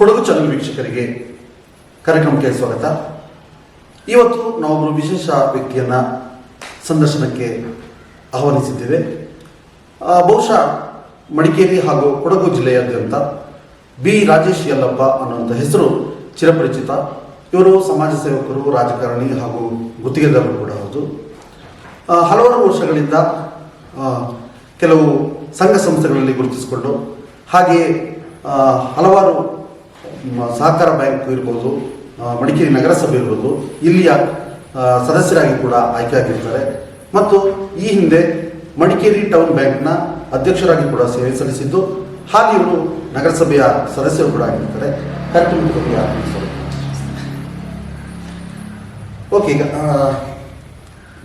Kodagu channel ವೀಕ್ಷಕರಿಗೆ ಕಾರ್ಯಕ್ರಮಕ್ಕೆ ಸ್ವಾಗತ. ಇವತ್ತು ನಾವೊಬ್ಬರು ವಿಶೇಷ ವ್ಯಕ್ತಿಯನ್ನು ಸಂದರ್ಶನಕ್ಕೆ ಆಹ್ವಾನಿಸಿದ್ದೇವೆ. ಬಹುಶಃ ಮಡಿಕೇರಿ ಹಾಗೂ ಕೊಡಗು ಜಿಲ್ಲೆಯಾದ್ಯಂತ ಬಿ. ರಾಜೇಶ್ ಯಲ್ಲಪ್ಪ ಅನ್ನುವಂಥ ಹೆಸರು ಚಿರಪರಿಚಿತ. ಇವರು ಸಮಾಜ ಸೇವಕರು, ರಾಜಕಾರಣಿ ಹಾಗೂ ಗುತ್ತಿಗೆದಾರರು ಕೂಡ ಹೌದು. ಹಲವಾರು ವರ್ಷಗಳಿಂದ ಕೆಲವು ಸಂಘ ಸಂಸ್ಥೆಗಳಲ್ಲಿ ಗುರುತಿಸಿಕೊಂಡು ಹಾಗೆಯೇ ಹಲವಾರು ಸಹಕಾರ ಬ್ಯಾಂಕ್ ಇರ್ಬೋದು ಮಡಿಕೇರಿ ನಗರಸಭೆ ಇರ್ಬೋದು ಇಲ್ಲಿಯ ಸದಸ್ಯರಾಗಿ ಕೂಡ ಆಯ್ಕೆಯಾಗಿರ್ತಾರೆ ಮತ್ತು ಈ ಹಿಂದೆ ಮಡಿಕೇರಿ ಟೌನ್ ಬ್ಯಾಂಕ್ನ ಅಧ್ಯಕ್ಷರಾಗಿ ಕೂಡ ಸೇವೆ ಸಲ್ಲಿಸಿದ್ದು ಹಾಗೆ ಇವರು ನಗರಸಭೆಯ ಸದಸ್ಯರು ಕೂಡ ಆಗಿರ್ತಾರೆ. ಕಾರ್ಯಕ್ರಮಕ್ಕೆ. ಓಕೆ ಈಗ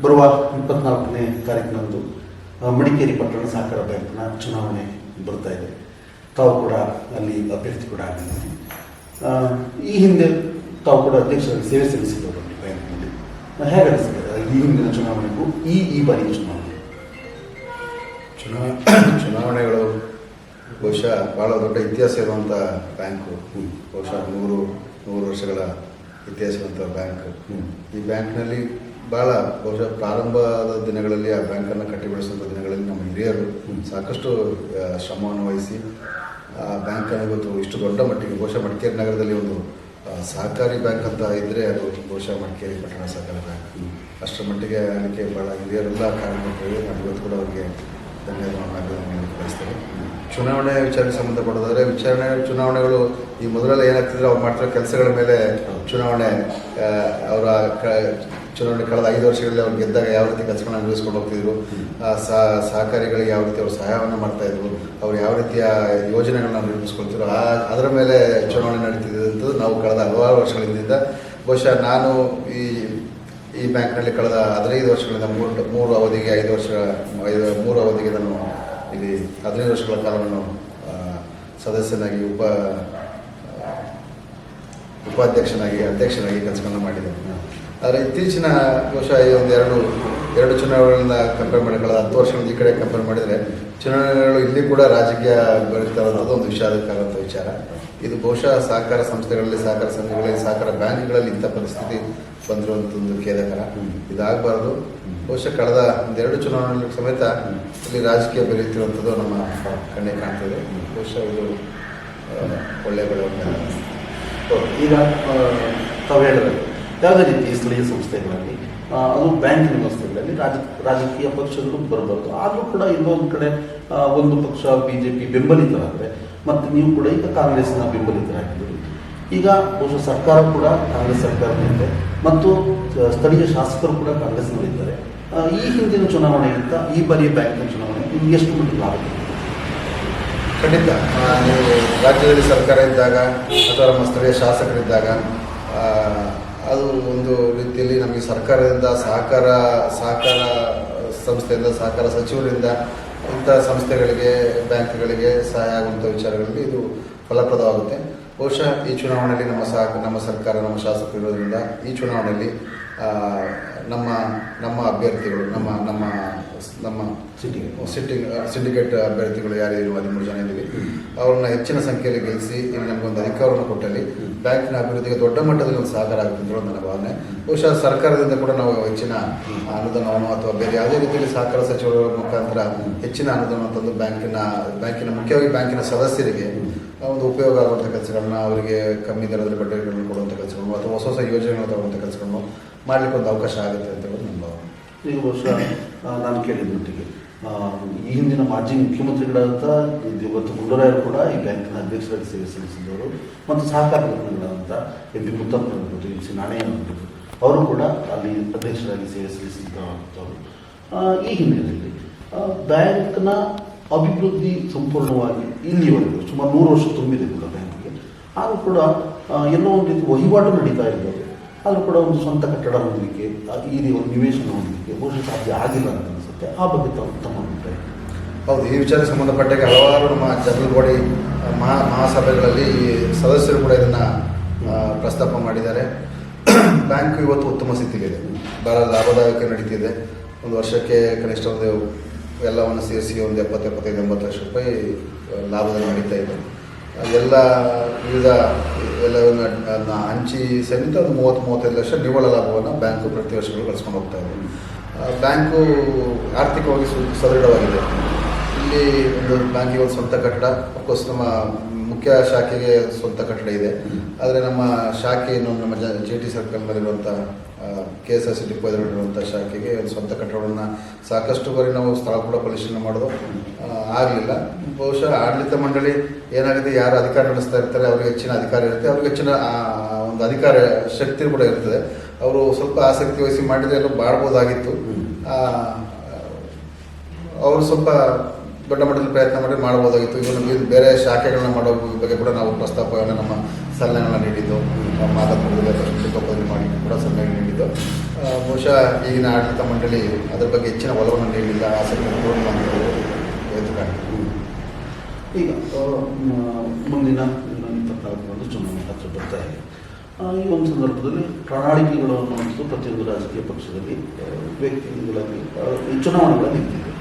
ಬರುವ ಇಪ್ಪತ್ನಾಲ್ಕನೇ ತಾರೀಕಿನಂದು ಮಡಿಕೇರಿ ಪಟ್ಟಣ ಸಹಕಾರ ಬ್ಯಾಂಕ್ನ ಚುನಾವಣೆ ಬರ್ತಾ ಇದೆ. ತಾವು ಕೂಡ ಅಲ್ಲಿ ಅಭ್ಯರ್ಥಿ ಕೂಡ ಆಗಿದ್ದೀರಿ. ಆ, ಈ ಹಿಂದೆ ತಾವು ಕೂಡ ಅಧ್ಯಕ್ಷರಾಗಿ ಸೇವೆ ಸಲ್ಲಿಸಿದ್ದವರು ಹೇಗೆ ಅನಿಸ್ತದೆ? ಈ ಹಿಂದಿನ ಚುನಾವಣೆಗೂ ಈ ಈ ಬಾರಿಯ ಚುನಾವಣೆ ಚುನಾವ ಚುನಾವಣೆಗಳು ಬಹುಶಃ ಭಾಳ ದೊಡ್ಡ ಇತಿಹಾಸ ಇರುವಂಥ ಬ್ಯಾಂಕು ಬಹುಶಃ ನೂರು ನೂರು ವರ್ಷಗಳ ಇತಿಹಾಸ ಇರುವಂಥ ಬ್ಯಾಂಕ್. ಈ ಬ್ಯಾಂಕ್ನಲ್ಲಿ ಭಾಳ ಬಹುಶಃ ಪ್ರಾರಂಭದ ದಿನಗಳಲ್ಲಿ, ಆ ಬ್ಯಾಂಕನ್ನು ಕಟ್ಟಿಬಿಡಿಸುವಂಥ ದಿನಗಳಲ್ಲಿ ನಮ್ಮ ಹಿರಿಯರು ಸಾಕಷ್ಟು ಶ್ರಮವನ್ನು ವಹಿಸಿ, ಆ, ಬ್ಯಾಂಕನ್ನು ಇವತ್ತು ಇಷ್ಟು ದೊಡ್ಡ ಮಟ್ಟಿಗೆ, ಬಹುಶಃ ಮಡಿಕೇರಿ ನಗರದಲ್ಲಿ ಒಂದು ಸಹಕಾರಿ ಬ್ಯಾಂಕ್ ಅಂತ ಇದ್ದರೆ ಅದು ಬಹುಶಃ ಮಡಿಕೇರಿ ಪಟ್ಟಣ ಸಹಕಾರಿ ಬ್ಯಾಂಕ್. ಅಷ್ಟರ ಮಟ್ಟಿಗೆ ಅದಕ್ಕೆ ಭಾಳ ಹಿರಿಯರೆಲ್ಲ ಕಾರ್ಯಕ್ರಮಗಳು ನಾನು ಇವತ್ತು ಕೂಡ ಅವರಿಗೆ ಧನ್ಯವಾದಗಳನ್ನು ಬಯಸ್ತೇನೆ ಚುನಾವಣೆ ವಿಚಾರಕ್ಕೆ ಸಂಬಂಧಪಡೋದಾದರೆ ವಿಚಾರಣೆ ಚುನಾವಣೆಗಳು ಈ ಮೊದಲೆಲ್ಲ ಏನಾಗ್ತಿದ್ರೆ, ಅವ್ರು ಮಾಡ್ತಿರೋ ಕೆಲಸಗಳ ಮೇಲೆ ಚುನಾವಣೆ ಅವರ ಚುನಾವಣೆ ಕಳೆದ ಐದು ವರ್ಷಗಳಲ್ಲಿ ಅವ್ರು ಗೆದ್ದಾಗ ಯಾವ ರೀತಿ ಕೆಲಸಗಳನ್ನ ನಿರ್ವಹಿಸ್ಕೊಂಡು ಹೋಗ್ತಿದ್ರು ಸಹಕಾರಿಗಳಿಗೆ ಯಾವ ರೀತಿ ಅವರು ಸಹಾಯವನ್ನು ಮಾಡ್ತಾ ಇದ್ರು, ಅವ್ರು ಯಾವ ರೀತಿಯ ಯೋಜನೆಗಳನ್ನ ನಿರ್ಮಿಸ್ಕೊಳ್ತಿದ್ರು ಆ, ಅದರ ಮೇಲೆ ಚುನಾವಣೆ ನಡೀತಿದ್ದಂಥದ್ದು ನಾವು ಕಳೆದ ಹಲವಾರು ವರ್ಷಗಳಿಂದ. ಬಹುಶಃ ನಾನು ಈ ಈ ಬ್ಯಾಂಕ್ನಲ್ಲಿ ಕಳೆದ ಹದಿನೈದು ವರ್ಷಗಳಿಂದ ಮೂರು ಮೂರು ಅವಧಿಗೆ ಐದು ವರ್ಷ, ಐದು, ಮೂರು ಅವಧಿಗೆ ನಾನು ಇಲ್ಲಿ ಹದಿನೈದು ವರ್ಷಗಳ ಕಾಲ ನಾನು ಸದಸ್ಯನಾಗಿ ಉಪ ಉಪಾಧ್ಯಕ್ಷನಾಗಿ ಅಧ್ಯಕ್ಷನಾಗಿ ಕೆಲಸಗಳನ್ನ ಮಾಡಿದ್ದೇನೆ ಆದರೆ ಇತ್ತೀಚಿನ ವರ್ಷ ಈ ಒಂದು ಎರಡು ಎರಡು ಚುನಾವಣೆಗಳನ್ನ ಕಂಪೇರ್ ಮಾಡಿ ಕಳೆದ ಹತ್ತು ವರ್ಷಗಳಿಂದ ಈ ಕಡೆ ಕಂಪೇರ್ ಮಾಡಿದರೆ ಚುನಾವಣೆಗಳು ಇಲ್ಲಿ ಕೂಡ ರಾಜಕೀಯ ಬರುತ್ತಾ ಇರೋದು ಒಂದು ವಿಷಾದಕ್ಕಾದಂಥ ವಿಚಾರ. ಇದು ಬಹುಶಃ ಸಹಕಾರ ಸಂಸ್ಥೆಗಳಲ್ಲಿ, ಸಹಕಾರ ಸಂಘಗಳಲ್ಲಿ, ಸಹಕಾರ ಬ್ಯಾಂಕ್ಗಳಲ್ಲಿ ಇಂಥ ಪರಿಸ್ಥಿತಿ ಬಂದಿರುವಂಥದ್ದು ಖೇದಕರ ಇದಾಗಬಾರ್ದು. ಬಹುಶಃ ಕಳೆದ ಒಂದೆರಡು ಚುನಾವಣೆಗಳ ಸಮೇತ ಇಲ್ಲಿ ರಾಜಕೀಯ ಬೆಳೆಯುತ್ತಿರುವಂಥದ್ದು ನಮ್ಮ ಕಣ್ಣಿಗೆ ಕಾಣ್ತದೆ ಬಹುಶಃ ಇದು ಒಳ್ಳೆಯ ಬೆಳವಣಿಗೆ ಈಗ ತಾವು ಹೇಳಿದ್ರೆ ಯಾವುದೇ ರೀತಿ ಸ್ಥಳೀಯ ಸಂಸ್ಥೆಗಳಲ್ಲಿ ಅದು ಬ್ಯಾಂಕಿನ ವ್ಯವಸ್ಥೆಗಳಲ್ಲಿ ರಾಜ, ರಾಜಕೀಯ ಪಕ್ಷಗಳು ಬರಬಾರ್ದು. ಆದರೂ ಕೂಡ ಇನ್ನೊಂದು ಕಡೆ ಒಂದು ಪಕ್ಷ ಬಿ ಜೆ ಪಿ ಬೆಂಬಲಿತರಾದರೆ, ಮತ್ತು ನೀವು ಕೂಡ ಈಗ ಕಾಂಗ್ರೆಸ್ನ ಬೆಂಬಲಿತರಾಗಿದ್ದೀರಿ. ಈಗ ಬಹುಶಃ ಸರ್ಕಾರ ಕೂಡ ಕಾಂಗ್ರೆಸ್ ಸರ್ಕಾರದಲ್ಲಿದೆ ಮತ್ತು ಸ್ಥಳೀಯ ಶಾಸಕರು ಕೂಡ ಕಾಂಗ್ರೆಸ್ನಲ್ಲಿದ್ದಾರೆ. ಈ ಹಿಂದಿನ ಚುನಾವಣೆಗಿಂತ ಈ ಬಾರಿಯ ಬ್ಯಾಂಕಿನ ಚುನಾವಣೆ, ನಿಮ್ಗೆ ಎಷ್ಟು ಮಟ್ಟಿಗೆ ಲಾಭ? ಖಂಡಿತ. ನೀವು ರಾಜ್ಯದಲ್ಲಿ ಸರ್ಕಾರ ಇದ್ದಾಗ ಅಥವಾ ನಮ್ಮ ಸ್ಥಳೀಯ ಶಾಸಕರಿದ್ದಾಗ ಅದು ಒಂದು ರೀತಿಯಲ್ಲಿ ನಮಗೆ ಸರ್ಕಾರದಿಂದ ಸಹಕಾರ ಸಹಕಾರ ಸಂಸ್ಥೆಯಿಂದ, ಸಹಕಾರ ಸಚಿವರಿಂದ ಇಂಥ ಸಂಸ್ಥೆಗಳಿಗೆ, ಬ್ಯಾಂಕ್ಗಳಿಗೆ ಸಹಾಯ ಆಗುವಂಥ ವಿಚಾರಗಳಲ್ಲಿ ಇದು ಫಲಪ್ರದವಾಗುತ್ತೆ. ಬಹುಶಃ ಈ ಚುನಾವಣೆಯಲ್ಲಿ ನಮ್ಮ ಸಹ, ನಮ್ಮ ಸರ್ಕಾರ, ನಮ್ಮ ಶಾಸಕರು ಇರೋದ್ರಿಂದ ಈ ಚುನಾವಣೆಯಲ್ಲಿ ನಮ್ಮ ನಮ್ಮ ಅಭ್ಯರ್ಥಿಗಳು, ನಮ್ಮ ನಮ್ಮ ನಮ್ಮ ಸಿಟಿಗೆ. ಸಿಟ್ಟಿಂಗ್ ಸಿಂಡಿಕೇಟ್ ಅಭ್ಯರ್ಥಿಗಳು ಯಾರಿದ್ರು ಹದಿಮೂರು ಜನ ಇದ್ದೀವಿ ಅವ್ರನ್ನ ಹೆಚ್ಚಿನ ಸಂಖ್ಯೆಯಲ್ಲಿ ಗೆಲ್ಲಿಸಿ ಇಲ್ಲಿ ನಮಗೊಂದು ಅಧಿಕಾರವನ್ನು ಕೊಟ್ಟಲ್ಲಿ ಬ್ಯಾಂಕಿನ ಅಭಿವೃದ್ಧಿಗೆ ದೊಡ್ಡ ಮಟ್ಟದಲ್ಲಿ ಒಂದು ಸಹಕಾರ ಆಗುತ್ತೆ ಅಂತ ನನ್ನ ಭಾವನೆ ಬಹುಶಃ ಸರ್ಕಾರದಿಂದ ಕೂಡ ನಾವು ಹೆಚ್ಚಿನ ಅನುದಾನವನ್ನು ಅಥವಾ ಬೇರೆ ಯಾವುದೇ ರೀತಿಯಲ್ಲಿ ಸಹಕಾರ ಸಚಿವರ ಮುಖಾಂತರ ಹೆಚ್ಚಿನ ಅನುದಾನವನ್ನು ತಂದು ಬ್ಯಾಂಕಿನ ಬ್ಯಾಂಕಿನ, ಮುಖ್ಯವಾಗಿ ಬ್ಯಾಂಕಿನ ಸದಸ್ಯರಿಗೆ ಒಂದು ಉಪಯೋಗ ಆಗುವಂಥ ಕೆಲಸಗಳನ್ನ ಅವರಿಗೆ ಕಮ್ಮಿ ದರದಲ್ಲಿ ಬಡ್ಡಿಗಳನ್ನು ಕೊಡುವಂಥ ಕೆಲಸಗಳು ಅಥವಾ ಹೊಸ ಹೊಸ ಯೋಜನೆಗಳನ್ನು ತರುವಂಥ ಕೆಲಸಗಳನ್ನು ಮಾಡಲಿಕ್ಕೆ ಒಂದು ಅವಕಾಶ ಆಗುತ್ತೆ ಅಂತ ಹೇಳೋದು ನನ್ನ ಭಾವನೆ. ಈಗ ವರ್ಷ ನಾನು ಕೇಳಿದ ಈ ಹಿಂದಿನ ಮಾಜಿ ಮುಖ್ಯಮಂತ್ರಿಗಳಾದಂಥ ಇವತ್ತು ಗುಂಡೂರಾಯರು ಕೂಡ ಈ ಬ್ಯಾಂಕಿನ ಅಧ್ಯಕ್ಷರಾಗಿ ಸೇವೆ ಸಲ್ಲಿಸಿದವರು ಮತ್ತು ಸಹಕಾರ ಪ್ರತಿನಿಧಿಗಳಾದಂಥ ಎಂ ಪಿ ಮುತ್ತಪ್ಪ ಇರ್ಬೋದು ಎಂ ಸಿ ನಾಣಯ್ಯ ಅವರು ಕೂಡ ಅಲ್ಲಿ ಅಧ್ಯಕ್ಷರಾಗಿ ಸೇವೆ ಸಲ್ಲಿಸಿದ್ದವರು. ಈ ಹಿನ್ನೆಲೆಯಲ್ಲಿ ಬ್ಯಾಂಕ್ನ ಅಭಿವೃದ್ಧಿ ಸಂಪೂರ್ಣವಾಗಿ ಇಲ್ಲಿವರೆಗೂ, ಸುಮಾರು ನೂರು ವರ್ಷ ತುಂಬಿದೆ ಕೂಡ ಬ್ಯಾಂಕ್ಗೆ. ಆದರೂ ಕೂಡ ಎಲ್ಲೋ ಒಂದು ರೀತಿ ವಹಿವಾಟು ನಡೀತಾ ಇರ್ಬೋದು. ಆದರೂ ಕೂಡ ಒಂದು ಸ್ವಂತ ಕಟ್ಟಡ ಹೊಂದಲಿಕ್ಕೆ ಈ ಒಂದು ನಿವೇಶನ ಹೊಂದಲಿಕ್ಕೆ ಬಹುಶಃ ಸಾಧ್ಯ ಆಗಿಲ್ಲ ಅಂತ ಅನಿಸುತ್ತೆ. ಆ ಬಗ್ಗೆ ತಾವು ಉತ್ತಮ ಅಭಿಪ್ರಾಯ. ಹೌದು, ಈ ವಿಚಾರಕ್ಕೆ ಸಂಬಂಧಪಟ್ಟಾಗ ಹಲವಾರು ನಮ್ಮ ಜನರಲ್ ಬಾಡಿ ಮಹಾ, ಮಹಾಸಭೆಗಳಲ್ಲಿ ಈ ಸದಸ್ಯರು ಕೂಡ ಇದನ್ನು ಪ್ರಸ್ತಾಪ ಮಾಡಿದ್ದಾರೆ. ಬ್ಯಾಂಕು ಇವತ್ತು ಉತ್ತಮ ಸ್ಥಿತಿಲಿದೆ ಭಾಳ ಲಾಭದಾಯಕ ನಡೀತಿದೆ. ಒಂದು ವರ್ಷಕ್ಕೆ ಕನಿಷ್ಠ ಒಂದು ಎಲ್ಲವನ್ನು ಸೇರಿಸಿ ಒಂದು ಎಪ್ಪತ್ತು, ಎಪ್ಪತ್ತೈದು, ಎಂಬತ್ತು ಲಕ್ಷ ರೂಪಾಯಿ ಲಾಭದಲ್ಲಿ ನಡೀತಾ ಇದೆ. ಎಲ್ಲ ವಿವಿಧ ಎಲ್ಲವನ್ನು ಹಂಚಿ ಸಹಿತ ಒಂದು ಮೂವತ್ತು ಮೂವತ್ತೈದು ಲಕ್ಷ ನಿವ್ವಳ ಲಾಭವನ್ನು ಬ್ಯಾಂಕು ಪ್ರತಿ ವರ್ಷಗಳು ಗಳಿಸ್ಕೊಂಡು ಹೋಗ್ತಾ ಇದೆ. ಬ್ಯಾಂಕು ಆರ್ಥಿಕವಾಗಿ ಸದೃಢವಾಗಿದೆ. ಇಲ್ಲಿ ಒಂದು ಬ್ಯಾಂಕಿಗೆ ಒಂದು ಸ್ವಂತ ಕಟ್ಟಡ ಅಫ್ಕೋರ್ಸ್ ನಮ್ಮ ಮುಖ್ಯ ಶಾಖೆಗೆ ಸ್ವಂತ ಕಟ್ಟಡ ಇದೆ. ಆದರೆ ನಮ್ಮ ಶಾಖೆ ಇನ್ನೊಂದು ನಮ್ಮ ಜ ಜೆ ಟಿ ಸರ್ಕಲ್ನಲ್ಲಿರುವಂಥ ಕೆ ಎಸ್ ಆರ್ ಸಿ ಡಿಪೋದಲ್ಲಿರುವಂಥ ಶಾಖೆಗೆ ಒಂದು ಸ್ವಂತ ಕಟ್ಟಡವನ್ನು ಸಾಕಷ್ಟು ಬಾರಿ ನಾವು ಸ್ಥಳ ಕೂಡ ಪರಿಶೀಲನೆ ಮಾಡೋದು ಆಗಲಿಲ್ಲ. ಬಹುಶಃ ಆಡಳಿತ ಮಂಡಳಿ ಏನಾಗಿದೆ, ಯಾರು ಅಧಿಕಾರ ನಡೆಸ್ತಾ ಇರ್ತಾರೆ, ಅವ್ರಿಗೆ ಹೆಚ್ಚಿನ ಅಧಿಕಾರ ಇರುತ್ತೆ. ಅವ್ರಿಗೆ ಹೆಚ್ಚಿನ ಒಂದು ಅಧಿಕಾರ ಶಕ್ತಿ ಕೂಡ ಇರ್ತದೆ. ಅವರು ಸ್ವಲ್ಪ ಆಸಕ್ತಿ ವಹಿಸಿ ಮಾಡಿದರೆ ಎಲ್ಲ ಬಾಳ್ಬೋದಾಗಿತ್ತು. ಅವರು ಸ್ವಲ್ಪ ದೊಡ್ಡ ಮಟ್ಟದಲ್ಲಿ ಪ್ರಯತ್ನ ಮಾಡಿ ಮಾಡಬಹುದಾಗಿತ್ತು. ಇವನು ಇದು ಬೇರೆ ಶಾಖೆಗಳನ್ನ ಮಾಡೋ ಬಗ್ಗೆ ಕೂಡ ನಾವು ಪ್ರಸ್ತಾಪವನ್ನು ನಮ್ಮ ಸಲಹೆಗಳನ್ನ ನೀಡಿದ್ದು ಮಾತಾಡ್ತಿದ್ದೆ ಪ್ರಶ್ನೋತ್ತರದಲ್ಲಿ ಮಾಡಿ ಕೂಡ ಸಲಹೆ ನೀಡಿದ್ದು. ಬಹುಶಃ ಈಗಿನ ಆಡಳಿತ ಮಂಡಳಿ ಅದರ ಬಗ್ಗೆ ಹೆಚ್ಚಿನ ಒಲವನ್ನು ನೀಡಲಿಲ್ಲ ಆಸಕ್ತಿ. ಈಗ ಮುಂದಿನ ಇನ್ನು ಇಪ್ಪತ್ನಾಲ್ಕರಂದು ಚುನಾವಣೆ ಹತ್ರ ಬರ್ತಾ ಇದೆ. ಈ ಒಂದು ಸಂದರ್ಭದಲ್ಲಿ ಪ್ರಣಾಳಿಕೆಗಳು ಅನ್ನುವಂಥದ್ದು ಪ್ರತಿಯೊಂದು ರಾಜಕೀಯ ಪಕ್ಷದಲ್ಲಿ ವ್ಯಕ್ತಿಗಳಾಗಿ ಈ ಚುನಾವಣೆಗಳ ನಿಂತಿದೆ.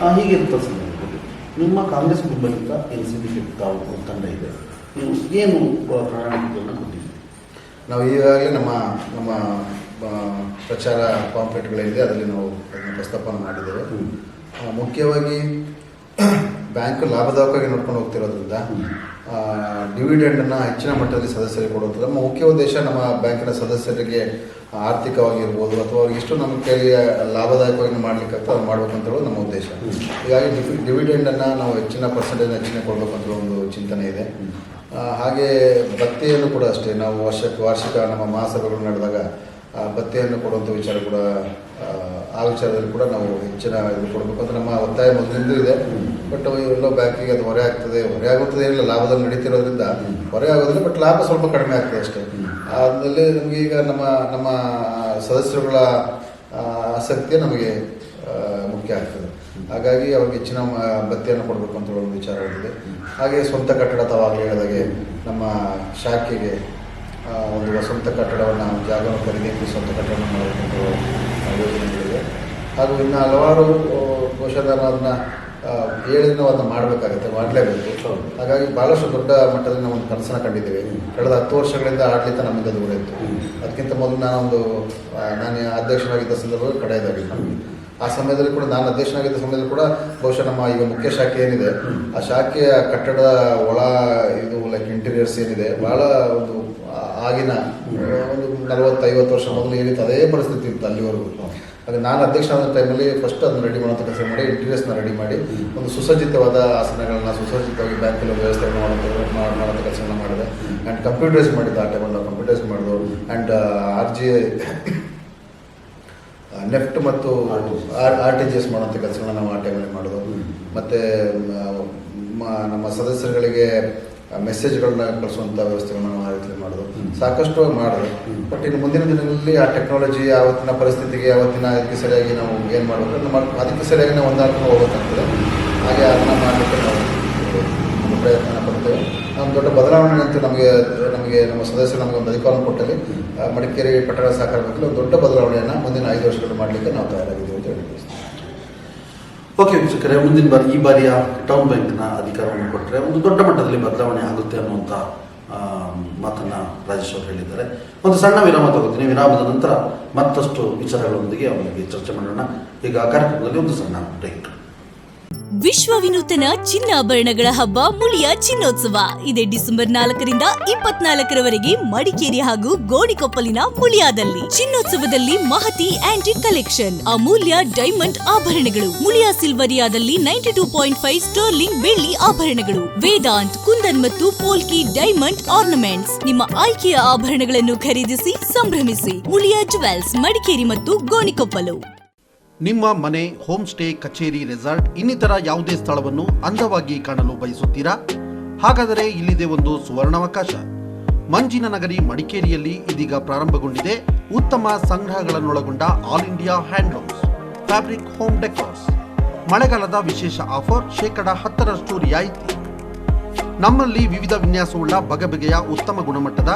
ಸಂದರ್ಭದಲ್ಲಿ ನಿಮ್ಮ ಕಾಂಗ್ರೆಸ್ ಬೆಂಬಲಿತ ಎನ್ ಸಿ ಪಿ ತಾವು ತಂಡ ಇದೆ. ನೀವು ಏನು ಪ್ರಣಾಳಿಕೆಗಳನ್ನು ಕೊಟ್ಟಿದ್ದೀರಿ? ನಾವು ಈಗಾಗಲೇ ನಮ್ಮ ನಮ್ಮ ಪ್ರಚಾರ ಪಾಂಪ್ಲೆಟ್ಗಳಿದೆ ಅದರಲ್ಲಿ ನಾವು ಪ್ರಸ್ತಾಪನ ಮಾಡಿದ್ದೇವೆ. ಮುಖ್ಯವಾಗಿ ಬ್ಯಾಂಕ್ ಲಾಭದಾಯಕವಾಗಿ ನೋಡ್ಕೊಂಡು ಹೋಗ್ತಿರೋದ್ರಿಂದ ಡಿವಿಡೆಂಡನ್ನು ಹೆಚ್ಚಿನ ಮಟ್ಟದಲ್ಲಿ ಸದಸ್ಯರಿಗೆ ಕೊಡುವಂಥ ನಮ್ಮ ಮುಖ್ಯ ಉದ್ದೇಶ ನಮ್ಮ ಬ್ಯಾಂಕಿನ ಸದಸ್ಯರಿಗೆ ಆರ್ಥಿಕವಾಗಿರ್ಬೋದು ಅಥವಾ ಅವ್ರಿಗೆ ಎಷ್ಟು ನಮ್ಮ ಕೈಗೆ ಲಾಭದಾಯಕವಾಗಿ ಮಾಡ್ಲಿಕ್ಕೆ ಮಾಡಬೇಕು ಅಂತ ಹೇಳೋದು ನಮ್ಮ ಉದ್ದೇಶ. ಹೀಗಾಗಿ ಡಿವಿ ಡಿವಿಡೆಂಡನ್ನು ನಾವು ಹೆಚ್ಚಿನ ಪರ್ಸೆಂಟೇಜ್ ಹೆಚ್ಚಿನ ಕೊಡಬೇಕು ಒಂದು ಚಿಂತನೆ ಇದೆ. ಹಾಗೆ ಭತ್ತೆಯನ್ನು ಕೂಡ ಅಷ್ಟೇ, ನಾವು ವರ್ಷಕ್ಕೆ, ವಾರ್ಷಿಕ ನಮ್ಮ ಮಹಾಸಭೆಗಳು ನಡೆದಾಗ ಭತ್ತೆಯನ್ನು ಕೊಡುವಂಥ ವಿಚಾರ ಕೂಡ ಆ, ವಿಚಾರದಲ್ಲಿ ಕೂಡ ನಾವು ಹೆಚ್ಚಿನ ಇದು ಕೊಡಬೇಕು ಅಂತ ನಮ್ಮ ಒತ್ತಾಯ ಮೊದಲಿಂದೂ ಇದೆ. ಬಟ್ ಎಲ್ಲೋ ಬ್ಯಾಂಕಿಗೆ ಅದು ಹೊರೆ ಆಗ್ತದೆ ಹೊರೆ ಆಗುತ್ತದೆ ಇಲ್ಲ ಲಾಭದಲ್ಲಿ ನಡೀತಿರೋದ್ರಿಂದ ಹೊರೆ ಆಗೋದಿಲ್ಲ ಬಟ್ ಲಾಭ ಸ್ವಲ್ಪ ಕಡಿಮೆ ಆಗ್ತದೆ ಅಷ್ಟೇ. ಆದಮೇಲೆ ನಮಗೆ ಈಗ ನಮ್ಮ ನಮ್ಮ ಸದಸ್ಯರುಗಳ ಆಸಕ್ತಿ ನಮಗೆ ಮುಖ್ಯ ಆಗ್ತದೆ. ಹಾಗಾಗಿ ಅವ್ರಿಗೆ ಹೆಚ್ಚಿನ ಭತ್ತೆಯನ್ನು ಕೊಡಬೇಕು ಅಂತ ಹೇಳೋ ಒಂದು ವಿಚಾರ ಇದೆ ಹಾಗೆ ಸ್ವಂತ ಕಟ್ಟಡ ತಾವಾಗಲೇ ಹೇಳಿದಾಗೆ ನಮ್ಮ ಶಾಖೆಗೆ ಒಂದು ಸ್ವಂತ ಕಟ್ಟಡವನ್ನು ಜಾಗವನ್ನು ಖರೀದಿ ಸ್ವಂತ ಕಟ್ಟಡವನ್ನು ಮಾಡಬೇಕು ಯೋಜನೆಗಳಿದೆ ಹಾಗೂ ಇನ್ನು ಹಲವಾರು ಆ, ಅದನ್ನು ಹೇಳಿದ್ರೆ ಅದನ್ನು ಮಾಡಬೇಕಾಗುತ್ತೆ ಮಾಡಲೇಬೇಕು. ಹಾಗಾಗಿ ಭಾಳಷ್ಟು ದೊಡ್ಡ ಮಟ್ಟದಲ್ಲಿ ನಾವು ಒಂದು ಕನಸನ್ನು ಕಂಡಿದ್ದೇವೆ. ಕಳೆದ ಹತ್ತು ವರ್ಷಗಳಿಂದ ಆಡಳಿತ ನಮ್ಮಿಂದ ದೂರ ಇತ್ತು. ಅದಕ್ಕಿಂತ ಮೊದಲು ನಾನೊಂದು ನಾನು ಅಧ್ಯಕ್ಷನಾಗಿದ್ದ ಸಂದರ್ಭದಲ್ಲಿ ಕಡೆಯದಾಗಿ ಆ ಸಮಯದಲ್ಲಿ ಕೂಡ ನಾನು ಅಧ್ಯಕ್ಷನಾಗಿದ್ದ ಸಮಯದಲ್ಲಿ ಕೂಡ ಬಹುಶಃ ನಮ್ಮ ಈಗ ಮುಖ್ಯ ಶಾಖೆ ಏನಿದೆ ಆ ಶಾಖೆಯ ಕಟ್ಟಡದ ಒಳ ಇದು ಲೈಕ್ ಇಂಟೀರಿಯರ್ಸ್ ಏನಿದೆ ಭಾಳ ಒಂದು ಆಗಿನ ನಲವತ್ತು ಐವತ್ತು ವರ್ಷ ಮೊದಲು ಏನಿತ್ತು, ಅದೇ ಪರಿಸ್ಥಿತಿ ಇತ್ತು ಅಲ್ಲಿವರೆಗೂ. ಅದೇ ನಾನು ಅಧ್ಯಕ್ಷ ಆದ ಟೈಮಲ್ಲಿ ಫಸ್ಟ್ ಅದನ್ನು ರೆಡಿ ಮಾಡುವಂಥ ಕೆಲಸ ಮಾಡಿ ಇಂಟೀರಿಯರ್ಸ್ನ ರೆಡಿ ಮಾಡಿ, ಒಂದು ಸುಸಜ್ಜಿತವಾದ ಆಸನಗಳನ್ನ, ಸುಸಜ್ಜಿತವಾಗಿ ಬ್ಯಾಂಕಲ್ಲಿ ವ್ಯವಸ್ಥೆ ಮಾಡೋದು ಮಾಡೋಂಥ ಕೆಲಸಗಳನ್ನ ಮಾಡಿದೆ. ಆ್ಯಂಡ್ ಕಂಪ್ಯೂಟರೈಸ್ ಮಾಡಿದ್ದು ಆ ಟೈಮಲ್ಲಿ ಕಂಪ್ಯೂಟರೈಸ್ ಮಾಡಿದ್ರು ಆ್ಯಂಡ್ ಆರ್ ಜಿ ನೆಫ್ಟ್ ಮತ್ತು ಆರ್ ಟಿ ಜಿ ಎಸ್ ಮಾಡೋಂಥ ಕೆಲಸಗಳನ್ನ ನಾವು ಆ ಟೈಮಲ್ಲಿ ಮಾಡೋದು ಮತ್ತು ನಮ್ಮ ಸದಸ್ಯರುಗಳಿಗೆ ಮೆಸೇಜ್ಗಳನ್ನ ಕಳಿಸುವಂಥ ವ್ಯವಸ್ಥೆಗಳನ್ನ ನಾವು ಆ ರೀತಿ ಮಾಡೋದು. ಸಾಕಷ್ಟು ಮಾಡಿದ್ರು ಬಟ್ ಇನ್ನು ಮುಂದಿನ ದಿನಗಳಲ್ಲಿ ಆ ಟೆಕ್ನಾಲಜಿ ಆವತ್ತಿನ ಪರಿಸ್ಥಿತಿಗೆ, ಆವತ್ತಿನ ಅದಕ್ಕೆ ಸರಿಯಾಗಿ ನಾವು ಏನು ಮಾಡಬೇಕು ನಮ್ಮ ಅದಕ್ಕೆ ಸರಿಯಾಗಿ ನಾವು ಹೊಂದಾಣಿಕೊಂಡು ಹೋಗಬೇಕಾಗ್ತದೆ ಹಾಗೆ ಅದನ್ನು ಮಾಡಲಿಕ್ಕೆ ನಾವು ಒಂದು ಪ್ರಯತ್ನ ಪಡ್ತೇವೆ. ನಮ್ಮ ದೊಡ್ಡ ಬದಲಾವಣೆ ಅಂತ ನಮಗೆ ನಮಗೆ, ನಮ್ಮ ಸದಸ್ಯರು ನಮಗೆ ಒಂದು ಅಧಿಕಾರವನ್ನು ಕೊಟ್ಟಲ್ಲಿ ಮಡಿಕೇರಿ, ಪಟ್ಟಣ ಸಹಕಾರ ಒಂದು ದೊಡ್ಡ ಬದಲಾವಣೆಯನ್ನು ಮುಂದಿನ ಐದು ವರ್ಷಗಳು ಮಾಡಲಿಕ್ಕೆ ನಾವು ತಯಾರಾಗಿದ್ದೀವಿ ಅಂತ ಹೇಳಿ. ಓಕೆ ವೀಕ್ಷಕರೇ ಮುಂದಿನ ಬಾರಿ, ಈ ಬಾರಿಯ ಟೌನ್ ಬ್ಯಾಂಕ್ನ ಅಧಿಕಾರವನ್ನು ಕೊಟ್ಟರೆ ಒಂದು ದೊಡ್ಡ ಮಟ್ಟದಲ್ಲಿ ಬದಲಾವಣೆ ಆಗುತ್ತೆ ಅನ್ನುವಂಥ ಮಾತನ್ನು ರಾಜೇಶ್ ಅವರು ಹೇಳಿದ್ದಾರೆ. ಒಂದು ಸಣ್ಣ ವಿರಾಮ ತಗೋತೀನಿ. ವಿರಾಮದ ನಂತರ ಮತ್ತಷ್ಟು ವಿಚಾರಗಳೊಂದಿಗೆ ಅವರಿಗೆ ಚರ್ಚೆ ಮಾಡೋಣ. ಈಗ ಕಾರ್ಯಕ್ರಮದಲ್ಲಿ ಒಂದು ಸಣ್ಣ ಬ್ರೇಕ್ ವಿಶ್ವ ವಿನೂತನ ಚಿನ್ನಾಭರಣಗಳ ಹಬ್ಬ ಮುಳಿಯ ಚಿನ್ನೋತ್ಸವ. ಇದೆ ಡಿಸೆಂಬರ್ ನಾಲ್ಕರಿಂದ ಇಪ್ಪತ್ನಾಲ್ಕರವರೆಗೆ ಮಡಿಕೇರಿ ಹಾಗೂ ಗೋಣಿಕೊಪ್ಪಲಿನ ಮುಳಿಯಾದಲ್ಲಿ ಚಿನ್ನೋತ್ಸವದಲ್ಲಿ ಮಹತಿ ಆಂಟಿಕ್ ಕಲೆಕ್ಷನ್ ಅಮೂಲ್ಯ ಡೈಮಂಡ್ ಆಭರಣಗಳು. Muliya ಸಿಲ್ವರಿಯಾದಲ್ಲಿ ninety two point five sterling ಬೆಳ್ಳಿ ಆಭರಣಗಳು. ವೇದಾಂತ್, ಕುಂದನ್ ಮತ್ತು ಪೋಲ್ಕಿ ಡೈಮಂಡ್ ಆರ್ನಮೆಂಟ್ಸ್ ನಿಮ್ಮ ಆಯ್ಕೆಯ ಆಭರಣಗಳನ್ನು ಖರೀದಿಸಿ ಸಂಭ್ರಮಿಸಿ. ಮುಳಿಯ ಜುವೆಲ್ಸ್ ಮಡಿಕೇರಿ ಮತ್ತು ಗೋಣಿಕೊಪ್ಪಲು. ನಿಮ್ಮ ಮನೆ, ಹೋಮ್ ಸ್ಟೇ, ಕಚೇರಿ, ರೆಸಾರ್ಟ್, ಇನ್ನಿತರ ಯಾವುದೇ ಸ್ಥಳವನ್ನು ಅಂದವಾಗಿ ಕಾಣಲು ಬಯಸುತ್ತೀರಾ? ಹಾಗಾದರೆ ಇಲ್ಲಿದೆ ಒಂದು ಸುವರ್ಣಾವಕಾಶ. ಮಂಜಿನ ನಗರಿ ಮಡಿಕೇರಿಯಲ್ಲಿ ಇದೀಗ ಪ್ರಾರಂಭಗೊಂಡಿದೆ. ಉತ್ತಮ ಸಂಗ್ರಹಗಳನ್ನೊಳಗೊಂಡ all India handlooms fabric home decors. ಮಳೆಗಾಲದ ವಿಶೇಷ ಆಫರ್, ಶೇಕಡ ಹತ್ತರಷ್ಟು ರಿಯಾಯಿತಿ. ನಮ್ಮಲ್ಲಿ ವಿವಿಧ ವಿನ್ಯಾಸವುಳ್ಳ ಬಗೆಬಗೆಯ ಉತ್ತಮ ಗುಣಮಟ್ಟದ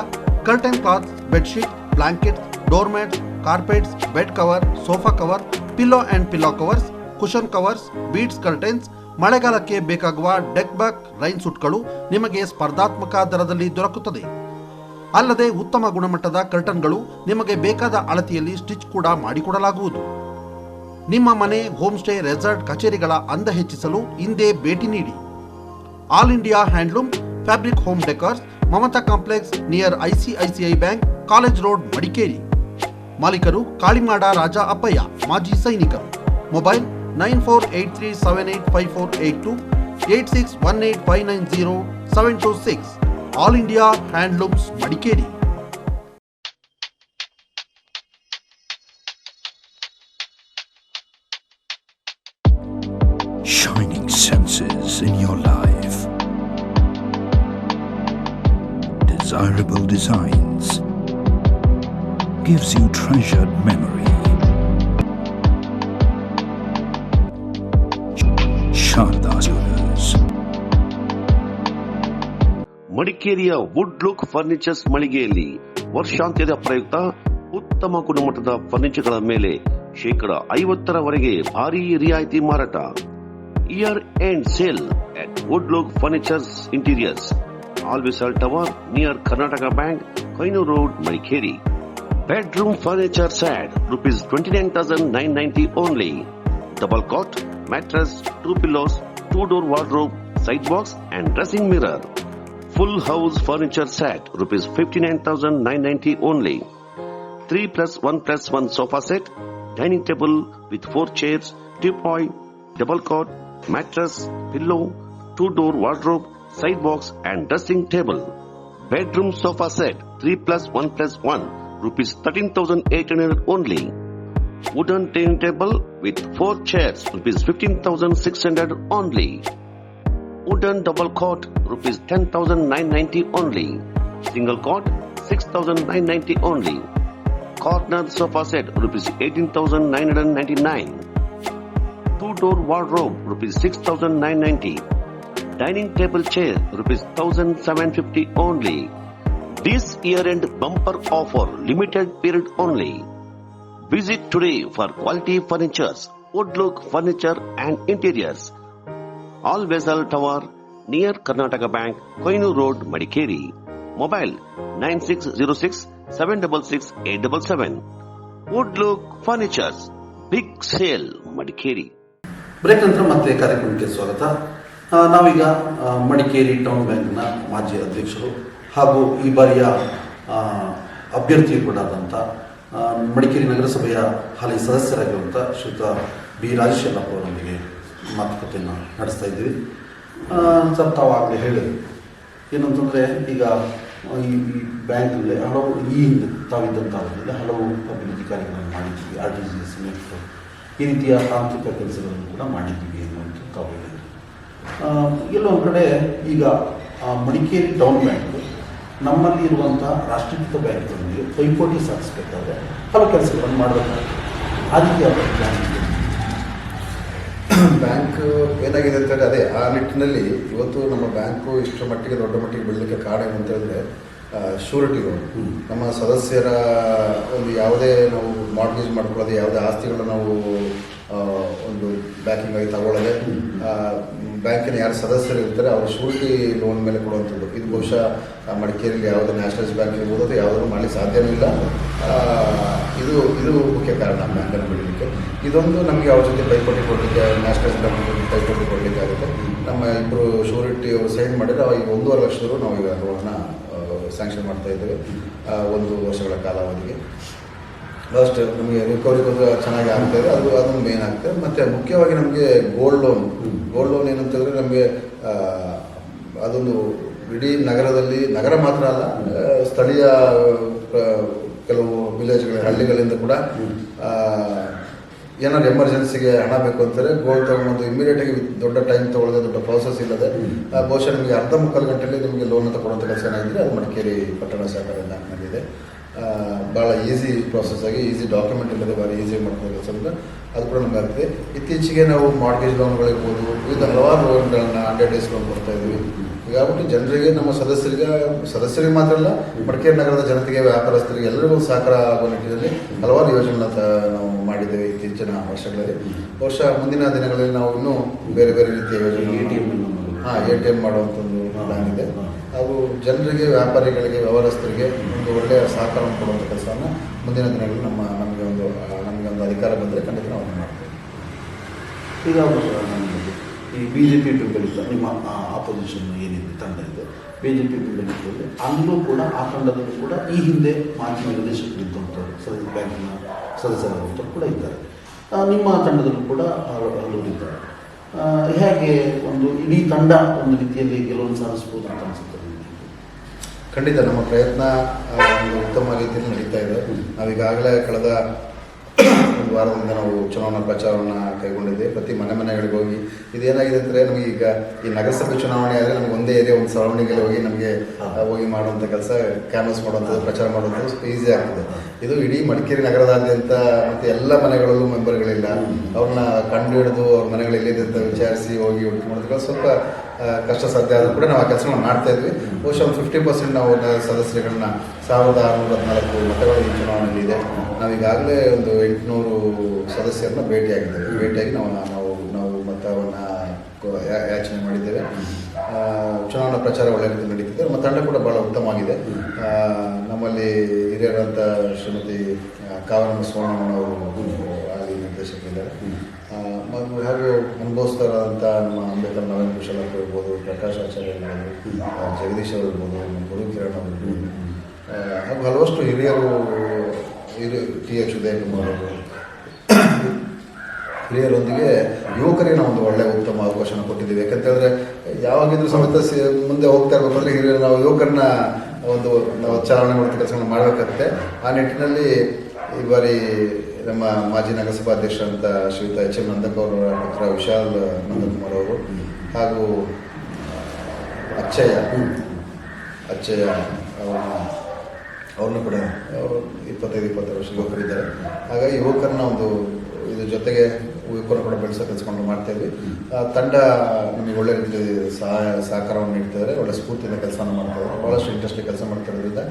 curtain cloth bedsheet blanket doormats carpets bed cover sofa cover pillow and pillow covers cushion covers beads curtains, ಮಳೆಗಾಲಕ್ಕೆ ಬೇಕಾಗುವ ಡೆಕ್ ಬ್ಯಾಕ್ ರೈನ್ ಸೂಟ್ಗಳು ನಿಮಗೆ ಸ್ಪರ್ಧಾತ್ಮಕ ದರದಲ್ಲಿ ದೊರಕುತ್ತದೆ. ಅಲ್ಲದೆ ಉತ್ತಮ ಗುಣಮಟ್ಟದ ಕರ್ಟನ್ಗಳು ನಿಮಗೆ ಬೇಕಾದ ಅಳತೆಯಲ್ಲಿ ಸ್ಟಿಚ್ ಕೂಡ ಮಾಡಿಕೊಡಲಾಗುವುದು. ನಿಮ್ಮ ಮನೆ ಹೋಮ್ ಸ್ಟೇ ರೆಸಾರ್ಟ್ ಕಚೇರಿಗಳ ಅಂದ ಹೆಚ್ಚಿಸಲು ಹಿಂದೆ ಭೇಟಿ ನೀಡಿ. All India handloom, fabric home decors, Mamata complex near ICICI bank, college road Madikeri. ಮಾಲೀಕರು ಕಾಳಿಮಾಡ ರಾಜ ಅಪ್ಪಯ್ಯ ಮಾಜಿ ಸೈನಿಕರು mobile nine four eight three seven eight five four eight two eight six one eight five nine zero seven two six all India handlooms Madikeri shining senses in your life. Desirable designs gives you treasured memory. ಮಡಿಕೇರಿಯ wood look furnitures ಮಳಿಗೆಯಲ್ಲಿ ವರ್ಷಾಂತ್ಯದ ಪ್ರಯುಕ್ತ ಉತ್ತಮ ಗುಣಮಟ್ಟದ ಫರ್ನಿಚರ್ಗಳ ಮೇಲೆ ಶೇಕಡ ಐವತ್ತರವರೆಗೆ ಭಾರಿ ರಿಯಾಯಿತಿ ಮಾರಾಟ. Year end sale at wood look furnitures interiors ಆಲ್ವಿಸಲ್ tower near Karnataka bank Kainuru road Madikeri bedroom furniture set rupees 29990 only. Double cot mattress two pillows two door wardrobe side box and dressing mirror. Full house furniture set rupees 59990 only. 3 plus 1 plus 1 sofa set dining table with 4 chairs teapoy double cot mattress pillow two door wardrobe side box and dressing table. Bedroom sofa set 3 plus 1 plus 1 rupees 13800 only. Wooden dining table with 4 chairs rupees 15600 only. Wooden double cot rupees 10990 only. Single cot 6990 only. Corner sofa set rupees 18999 two door wardrobe rupees 6990 dining table chair rupees 1750 only this year end bumper offer limited period only visit today for quality furnitures woodlook furniture and interiors all vessel tower near karnataka bank koinu road madikeri mobile 9606 766 877 woodlook furnitures big sale madikeri break ನಂತರ ಮತ್ತೆ ಕಾರ್ಯಕ್ರಮಕ್ಕೆ ಸ್ವಾಗತ ನಾವೀಗ Madikeri town ಬ್ಯಾಂಕ್ನ ಮಾಜಿ ಅಧ್ಯಕ್ಷರು ಹಾಗೂ ಈ ಬಾರಿಯ ಅಭ್ಯರ್ಥಿ ಕೂಡ ಆದಂಥ ಮಡಿಕೇರಿ ನಗರಸಭೆಯ ಹಾಲಿ ಸದಸ್ಯರಾಗಿರುವಂಥ ಶ್ರೀತ ಬಿ. ರಾಜಶೇಖರಪ್ಪ ಅವರೊಂದಿಗೆ ಮಾತುಕತೆಯನ್ನು ನಡೆಸ್ತಾ ಇದ್ದೀವಿ. ಸರ್ ತಾವು ಆಗಲೇ ಹೇಳಿದ್ರು. ಏನಂತಂದರೆ ಈಗ ಈ ಬ್ಯಾಂಕ್ ಬ್ಯಾಂಕಲ್ಲಿ ಹಲವು ಈ ಹಿಂದೆ ತಾವಿದ್ದಂಥ ಅವಧಿಯಲ್ಲಿ ಹಲವು ಅಭಿವೃದ್ಧಿ ಕಾರ್ಯಗಳನ್ನು ಮಾಡಿದ್ದೀವಿ. ಆರ್ ಟಿ ಜಿ ಎಸ್ ಈ ರೀತಿಯ ತಾಂತ್ರಿಕ ಕೆಲಸಗಳನ್ನು ಕೂಡ ಮಾಡಿದ್ದೀವಿ ಅನ್ನುವಂಥ ತಾವು ಹೇಳಿದ್ರು. ಆ, ಎಲ್ಲೋ ಒಂದು ಕಡೆ ಈಗ ಮಡಿಕೇರಿ ಟೌನ್ ಬ್ಯಾಂಕ್ ನಮ್ಮಲ್ಲಿ ಇರುವಂಥ ರಾಷ್ಟ್ರೀಕೃತ ಬ್ಯಾಂಕ್ಗಳೊಂದಿಗೆ ಪೈಪೋಟಿ ಸಾಧಿಸಬೇಕಾದ್ರೆ ಹಲವು ಕೆಲಸಗಳನ್ನು ಮಾಡಬೇಕಾಗುತ್ತೆ. ಅದಕ್ಕೆ ಪ್ಲಾನ್ ಬ್ಯಾಂಕ್ ಏನಾಗಿದೆ ಅಂತೇಳಿ ಅದೇ ಆ ನಿಟ್ಟಿನಲ್ಲಿ ಇವತ್ತು ನಮ್ಮ ಬ್ಯಾಂಕು ಇಷ್ಟರ ಮಟ್ಟಿಗೆ ದೊಡ್ಡ ಮಟ್ಟಿಗೆ ಬೆಳಲಿಕ್ಕೆ ಕಾರಣ ಏನು ಅಂತ ಹೇಳಿದ್ರೆ ಶೂರಿಟಿಗಳು ನಮ್ಮ ಸದಸ್ಯರ ಒಂದು ಯಾವುದೇ ನಾವು ಮಾರ್ಗೇಜ್ ಮಾಡ್ಕೊಳ್ಳೋದು ಯಾವುದೇ ಆಸ್ತಿಗಳನ್ನ ನಾವು ಒಂದು ಬ್ಯಾಂಕಿಂಗ್ ಆಗಿ ತಗೊಳ್ಳದೆ ಬ್ಯಾಂಕಿನ ಯಾರು ಸದಸ್ಯರು ಇರ್ತಾರೆ, ಅವರು ಶೂರಿಟಿ ಲೋನ್ ಮೇಲೆ ಕೊಡುವಂಥದ್ದು. ಇದು ಬಹುಶಃ ಮಡಿಕೇರಿಯಲ್ಲಿ ಯಾವುದೇ ನ್ಯಾಷನಲೈಸ್ ಬ್ಯಾಂಕ್ ಇರ್ಬೋದು ಅದು ಯಾವುದನ್ನು ಮಾಡಲಿಕ್ಕೆ ಸಾಧ್ಯವೂ ಇಲ್ಲ. ಇದು ಇದು ಮುಖ್ಯ ಕಾರಣ ಬ್ಯಾಂಕನ್ನು ಬಿಡಲಿಕ್ಕೆ. ಇದೊಂದು ನಮಗೆ ಅವ್ರ ಜೊತೆ ಪೈಪೋಟಿ ಕೊಡಲಿಕ್ಕೆ ನ್ಯಾಷನಲೈಸ್ ಬ್ಯಾಂಕ್ ಪೈಪೋಟಿ ಕೊಡಲಿಕ್ಕೆ ಆಗುತ್ತೆ. ನಮ್ಮ ಇಬ್ಬರು ಶೂರಿಟಿ ಅವರು ಸೈನ್ ಮಾಡಿದರೆ ಈಗ ಒಂದೂವರೆ ಲಕ್ಷದವರು ನಾವು ಈಗ ಲೋನ್ನ ಸ್ಯಾಂಕ್ಷನ್ ಮಾಡ್ತಾ ಇದ್ದೇವೆ ಒಂದು ವರ್ಷಗಳ ಕಾಲಾವಧಿಗೆ. ಲಾಸ್ಟ್ ನಮಗೆ ರಿಕವರಿ ಕೂಡ ಚೆನ್ನಾಗಿ ಆಗ್ತಾ ಇದೆ ಅದು, ಅದೊಂದು ಮೇನ್ ಆಗ್ತದೆ. ಮತ್ತು ಮುಖ್ಯವಾಗಿ ನಮಗೆ ಗೋಲ್ಡ್ ಲೋನ್ ಗೋಲ್ಡ್ ಲೋನ್ ಏನಂತ ಹೇಳಿದ್ರೆ ನಮಗೆ ಅದೊಂದು ಇಡೀ ನಗರದಲ್ಲಿ, ನಗರ ಮಾತ್ರ ಅಲ್ಲ ಸ್ಥಳೀಯ ಕೆಲವು ವಿಲೇಜ್ಗಳ ಹಳ್ಳಿಗಳಿಂದ ಕೂಡ ಏನಾದ್ರು ಎಮರ್ಜೆನ್ಸಿಗೆ ಹಣ ಬೇಕು ಅಂತಾರೆ. ಗೋಲ್ಡ್ ತಗೊಂಡು ಇಮಿಡಿಯೇಟಾಗಿ ದೊಡ್ಡ ಟೈಮ್ ತೊಗೊಳ್ಳೋದು ದೊಡ್ಡ ಪ್ರಾಸೆಸ್ ಇಲ್ಲದೆ ಬಹುಶಃ ನಿಮಗೆ ಅರ್ಧ ಮುಕ್ಕಾಲು ಗಂಟೆಯಲ್ಲಿ ನಿಮಗೆ ಲೋನ್ ಅಂತ ಕೊಡುವಂಥ ಕೆಲಸ ಏನಾಗಿದೆ ಅದು ಮಡಿಕೇರಿ ಪಟ್ಟಣ ಸಹಕಾರ ಬ್ಯಾಂಕ್ನಲ್ಲಿದೆ. ಭಾಳ ಈಸಿ ಪ್ರಾಸೆಸ್ ಆಗಿ ಈಸಿ ಡಾಕ್ಯುಮೆಂಟ್ ಇಲ್ಲದೆ ಭಾಳ ಈಸಿ ಮಾಡ್ಕೊಳ್ಳೋ ಅಂತ ಅದು ಕೂಡ ನಮ್ಗೆ ಆಗ್ತದೆ ಇತ್ತೀಚೆಗೆ ನಾವು ಮಾರ್ಗೇಜ್ ಲೋನ್ಗಳಿರ್ಬೋದು ವಿವಿಧ ಹಲವಾರು ಲೋನ್ಗಳನ್ನು ಹಂಡ್ರೆಡ್ ಡೇಸ್ ಲೋನ್ ಕೊಡ್ತಾ ಇದ್ವಿ. ಈಗ ಹೀಗಾಗ್ಬಿಟ್ಟು ಜನರಿಗೆ ನಮ್ಮ ಸದಸ್ಯರಿಗೆ ಸದಸ್ಯರಿಗೆ ಮಾತ್ರ ಅಲ್ಲ ಮಡಿಕೇರಿ ನಗರದ ಜನತೆಗೆ ವ್ಯಾಪಾರಸ್ಥರಿಗೆ ಎಲ್ಲರಿಗೂ ಸಹಕಾರ ಆಗುವ ನಿಟ್ಟಿನಲ್ಲಿ ಹಲವಾರು ಯೋಜನೆಗಳನ್ನ ನಾವು ಮಾಡಿದ್ದೇವೆ ಇತ್ತೀಚಿನ ವರ್ಷಗಳಲ್ಲಿ. ಬಹುಶಃ ಮುಂದಿನ ದಿನಗಳಲ್ಲಿ ನಾವು ಇನ್ನೂ ಬೇರೆ ಬೇರೆ ರೀತಿಯ ಯೋಜನೆ ಟಿ ಎಂ ಹಾಂ ಎ ಟಿ ಎಂ ಮಾಡುವಂಥದ್ದು ಪ್ಲಾನ್ ಇದೆ. ಹಾಗೂ ಜನರಿಗೆ, ವ್ಯಾಪಾರಿಗಳಿಗೆ ವ್ಯವಹಾರಸ್ಥರಿಗೆ ಒಂದು ಒಳ್ಳೆಯ ಸಹಕಾರವನ್ನು ಕೊಡುವಂಥ ಕೆಲಸವನ್ನು ಮುಂದಿನ ದಿನಗಳಲ್ಲಿ ನಮ್ಮ, ನಮಗೆ ಒಂದು ನಮಗೆ ಒಂದು ಅಧಿಕಾರ ಬಂದರೆ ಖಂಡಿತ ನಾವು ಅದನ್ನು ಮಾಡ್ತೇವೆ. ಈಗ ಈ ಬಿ ಜೆ ಪಿ ಬೆಂಬಲಿತ, ನಿಮ್ಮ ಆಪೋಸಿಷನ್ ಏನಿದೆ, ತಂಡ ಇದೆ ಬಿ ಜೆ ಪಿ ಬೆಂಬಲಿತದಲ್ಲಿ ಅಲ್ಲೂ ಕೂಡ, ಆ ತಂಡದಲ್ಲೂ ಕೂಡ ಈ ಹಿಂದೆ ಮಾಜಿ ನಿರ್ದೇಶಕರಿದ್ದಂಥವ್ರು ಸದಸ್ಯ, ಬ್ಯಾಂಕಿನ ಸದಸ್ಯರಾದಂಥವ್ರು ಕೂಡ ಇದ್ದಾರೆ. ನಿಮ್ಮ ತಂಡದಲ್ಲೂ ಕೂಡ ಹಲ- ಹಲವರು ಇದ್ದಾರೆ. ಹೇಗೆ ಒಂದು ಇಡೀ ತಂಡ ಒಂದು ರೀತಿಯಲ್ಲಿ ಗೆಲುವನ್ನು ಸಾಧಿಸ್ಬೋದು ಅಂತ ಅನಿಸುತ್ತೆ? ಖಂಡಿತ ನಮ್ಮ ಪ್ರಯತ್ನ ಉತ್ತಮ ರೀತಿಯಲ್ಲಿ ನಡೀತಾ ಇದೆ. ನಾವೀಗಾಗಲೇ ಕಳೆದ ಒಂದು ವಾರದಿಂದ ನಾವು ಚುನಾವಣಾ ಪ್ರಚಾರವನ್ನು ಕೈಗೊಂಡಿದ್ದೇವೆ ಪ್ರತಿ ಮನೆ ಮನೆಗಳಿಗೆ ಹೋಗಿ ಇದೇನಾಗಿದೆ ಅಂದರೆ ನಮಗೆ ಈಗ ಈ ನಗರಸಭೆ ಚುನಾವಣೆ ಆದರೆ ನಮಗೆ ಒಂದೇ ಏರಿಯಾ, ಒಂದು ಸರೌಂಡಿಂಗಲ್ಲಿ ಹೋಗಿ ನಮಗೆ ಹೋಗಿ ಮಾಡುವಂಥ ಕೆಲಸ ಕ್ಯಾನ್ವಸ್ ಮಾಡುವಂಥದ್ದು ಪ್ರಚಾರ ಮಾಡುವಂಥದ್ದು ಈಸಿ ಆಗ್ತದೆ. ಇದು ಇಡೀ ಮಡಿಕೇರಿ ನಗರದಾದ್ಯಂತ ಮತ್ತು ಎಲ್ಲ ಮನೆಗಳಲ್ಲೂ ಮೆಂಬರ್ಗಳಿಲ್ಲ. ಅವ್ರನ್ನ ಕಂಡು ಹಿಡಿದು ಅವ್ರ ಮನೆಗಳು ಎಲ್ಲಿದೆ ಅಂತ ವಿಚಾರಿಸಿ ಹೋಗಿ ಹುಡುಕಿ ಮಾಡೋದಕ್ಕೆ ಸ್ವಲ್ಪ ಕಷ್ಟ ಸಾಧ್ಯ ಆದರೂ ಕೂಡ ನಾವು ಆ ಕೆಲಸವನ್ನು ಮಾಡ್ತಾ ಇದ್ವಿ. ಬಹುಶಃ ಒಂದು ಫಿಫ್ಟಿ ಪರ್ಸೆಂಟ್ ನಾವು ಸದಸ್ಯಗಳನ್ನ ಸಾವಿರದ ಆರುನೂರ ಹದಿನಾಲ್ಕು ಮತಗಳು ಈ ಚುನಾವಣೆಯಲ್ಲಿ ಇದೆ. ನಾವೀಗಾಗಲೇ ಒಂದು ಎಂಟುನೂರು ಸದಸ್ಯರನ್ನ ಭೇಟಿಯಾಗಿದ್ದೇವೆ. ಭೇಟಿಯಾಗಿ ನಾವು ನಾವು ನಾವು ಮತವನ್ನು ಯಾಚನೆ ಮಾಡಿದ್ದೇವೆ. ಚುನಾವಣಾ ಪ್ರಚಾರ ಒಳ್ಳೆ ರೀತಿ ನಡೀತಿದೆ. ನಮ್ಮ ತಂಡ ಕೂಡ ಭಾಳ ಉತ್ತಮವಾಗಿದೆ. ನಮ್ಮಲ್ಲಿ ಹಿರಿಯರಾದಂಥ ಶ್ರೀಮತಿ ಕಾವರಮ್ಮ ಸುವರ್ಣಮ್ಮ ಅವರು ಅಲ್ಲಿ ನಿರ್ದೇಶಕರಿದ್ದಾರೆ ಮತ್ತು ಹಾಗೂ ಅನುಭವಿಸ್ತಾರಂಥ ನಮ್ಮ ಅಂಬೇಡ್ಕರ್ ನವೀನ್ ಕುಶಲ್ ಅವರು ಇರ್ಬೋದು ಪ್ರಕಾಶ್ ಆಚಾರ್ಯ ಜಗದೀಶ್ ಅವರು ಇರ್ಬೋದು ನಮ್ಮ ಗುರು ಕಿರಣ್ ಅವರು ಇರ್ಬೋದು ಹಾಗೂ ಹಲವಷ್ಟು ಹಿರಿಯರು, ಹಿರಿಯ ಟಿ ಎಚ್ ಉದಯಕುಮಾರ್ ಅವರು. ಹಿರಿಯರೊಂದಿಗೆ ಯುವಕರಿಗೆ ನಾವು ಒಂದು ಒಳ್ಳೆಯ ಉತ್ತಮ ಅವಕಾಶನ ಕೊಟ್ಟಿದ್ದೀವಿ. ಯಾಕಂತೇಳಿದ್ರೆ, ಯಾವಾಗಿದ್ರೂ ಸಮೇತ ಮುಂದೆ ಹೋಗ್ತಾ ಇರಬೇಕಂದ್ರೆ ಹಿರಿಯರು ನಾವು ಯುವಕರನ್ನ ಒಂದು, ನಾವು ಚಾಲನೆ ಮಾಡುವಂಥ ಕೆಲಸಗಳನ್ನ ಮಾಡಬೇಕಾಗುತ್ತೆ. ಆ ನಿಟ್ಟಿನಲ್ಲಿ ಈ ಬಾರಿ ನಮ್ಮ ಮಾಜಿ ನಗರಸಭಾ ಅಧ್ಯಕ್ಷರಂತ ಶ್ರೀಯುತ ಎಚ್ ಎಂ ನಂದಕ್ ಅವರ ಪುತ್ರ ವಿಶಾಲ್ ನಂದಕುಮಾರ್ ಅವರು ಹಾಗೂ ಅಚ್ಚಯ್ಯ ಅಚ್ಚಯ್ಯ ಅವ್ರನ್ನೂ ಕೂಡ ಅವರು ಇಪ್ಪತ್ತೈದು ಇಪ್ಪತ್ತಾರು ವರ್ಷ ಯುವಕರಿದ್ದಾರೆ. ಹಾಗಾಗಿ ಯುವಕರನ್ನ ಒಂದು ಇದ್ರ ಜೊತೆಗೆ ಯುವಕರನ್ನ ಕೂಡ ಬೆಳೆಸೋ ಕಲಿಸ್ಕೊಂಡು ಮಾಡ್ತಾ ಇದ್ವಿ ಆ, ತಂಡ ನಮಗೆ ಒಳ್ಳೆ ರೀತಿ ಸಹಾಯ ಸಹಕಾರವನ್ನು ನೀಡ್ತಿದ್ದಾರೆ. ಒಳ್ಳೆ ಸ್ಫೂರ್ತಿಯಿಂದ ಕೆಲಸವನ್ನು ಮಾಡ್ತಾ ಇದ್ದಾರೆ ಭಾಳಷ್ಟು ಇಂಟ್ರೆಸ್ಟ್ ಕೆಲಸ ಮಾಡ್ತಾ ಇರೋದ್ರಿಂದ